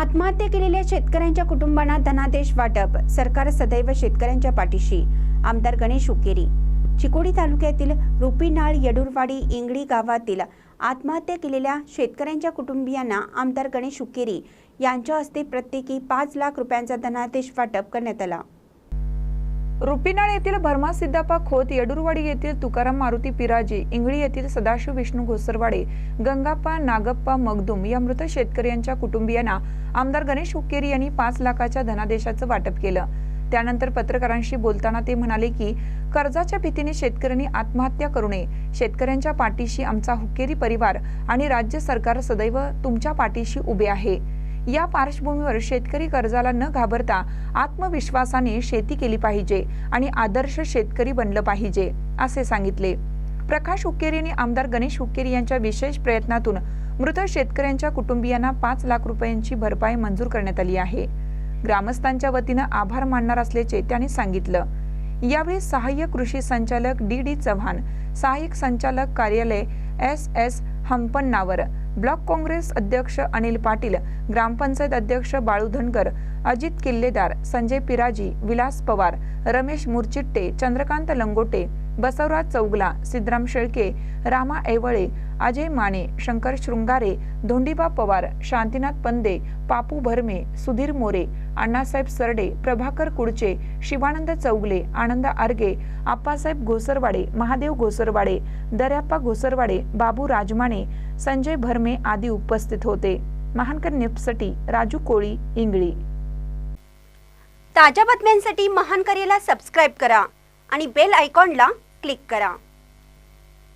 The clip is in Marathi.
आत्महत्या केलेल्या शेतकऱ्यांच्या कुटुंबांना धनादेश वाटप. सरकार सदैव शेतकऱ्यांच्या पाठीशी. आमदार गणेश उकेरी. चिकोडी तालुक्यातील रुपीनाळ येडूरवाडी इंगडी गावातील आत्महत्या केलेल्या शेतकऱ्यांच्या कुटुंबियांना आमदार गणेश उकेरी यांच्या हस्ते प्रत्येकी पाच लाख रुपयांचा धनादेश वाटप करण्यात आला. रुपीनाळ येथील भरमा सिद्धापा खोत येडूरवाडी येथील तुकाराम मारुती पिराजी इंगळी येथील सदाशिव विष्णू घोसरवाडे गंगाप्पा नागप्पा मगदुम या मृत शेतकऱ्यांच्या कुटुंबियांना आमदार गणेश हुक्केरी यांनी पाच लाखाच्या धनादेशाचं वाटप केलं. त्यानंतर पत्रकारांशी बोलताना ते म्हणाले की कर्जाच्या भीतीने शेतकऱ्यांनी आत्महत्या करू नये. शेतकऱ्यांच्या पाठीशी आमचा हुक्केरी परिवार आणि राज्य सरकार सदैव तुमच्या पाठीशी उभे आहे. या पार्श्वभूमीवर शेतकरी कर्जाला न घाबरता आत्मविश्वासाने शेती केली पाहिजे आणि आदर्श शेतकरी बनलं पाहिजे असे सांगितले. प्रकाश हुक्केरी आणि आमदार गणेश हुक्केरी यांच्या विशेष प्रयत्नातून मृत शेतकऱ्यांच्या कुटुंबियांना पाच लाख रुपयांची भरपाई मंजूर करण्यात आली आहे. ग्रामस्थांच्या वतीनं आभार मानणार असल्याचे त्यांनी सांगितलं. यावेळी सहाय्यक कृषी संचालक डी डी चव्हाण सहाय्यक संचालक कार्यालय S S Hampannavar block Congress अध्यक्ष अनिल पाटील ग्रामपंचायत अध्यक्ष बाळू धनगर अजित किल्लेदार संजय पिराजी विलास पवार रमेश मुरचिट्टे चंद्रकांत लंगोटे बसवराज चौगला सिद्धराम शेळके रामा ऐवळे अजय माने शंकर शृंगारे धोंडीबा पवार शांतीनाथ पंदे पापू भरमे सुधीर मोरे अण्णासाहेब सरडे प्रभाकर कुडचे शिवानंद चौगले आनंद आर्गे आप्पासाहेब घोसरवाडे महादेव घोसरवाडे दर्याप्पा घोसरवाडे बाबू राजमाने संजय भरमे आदी उपस्थित होते. महानकर निपसटी राजू कोळी इंगळी. ताज्या बातम्यांसाठी महानकरेला सबस्क्राईब करा आणि बेल आयकॉनला क्लिक करा.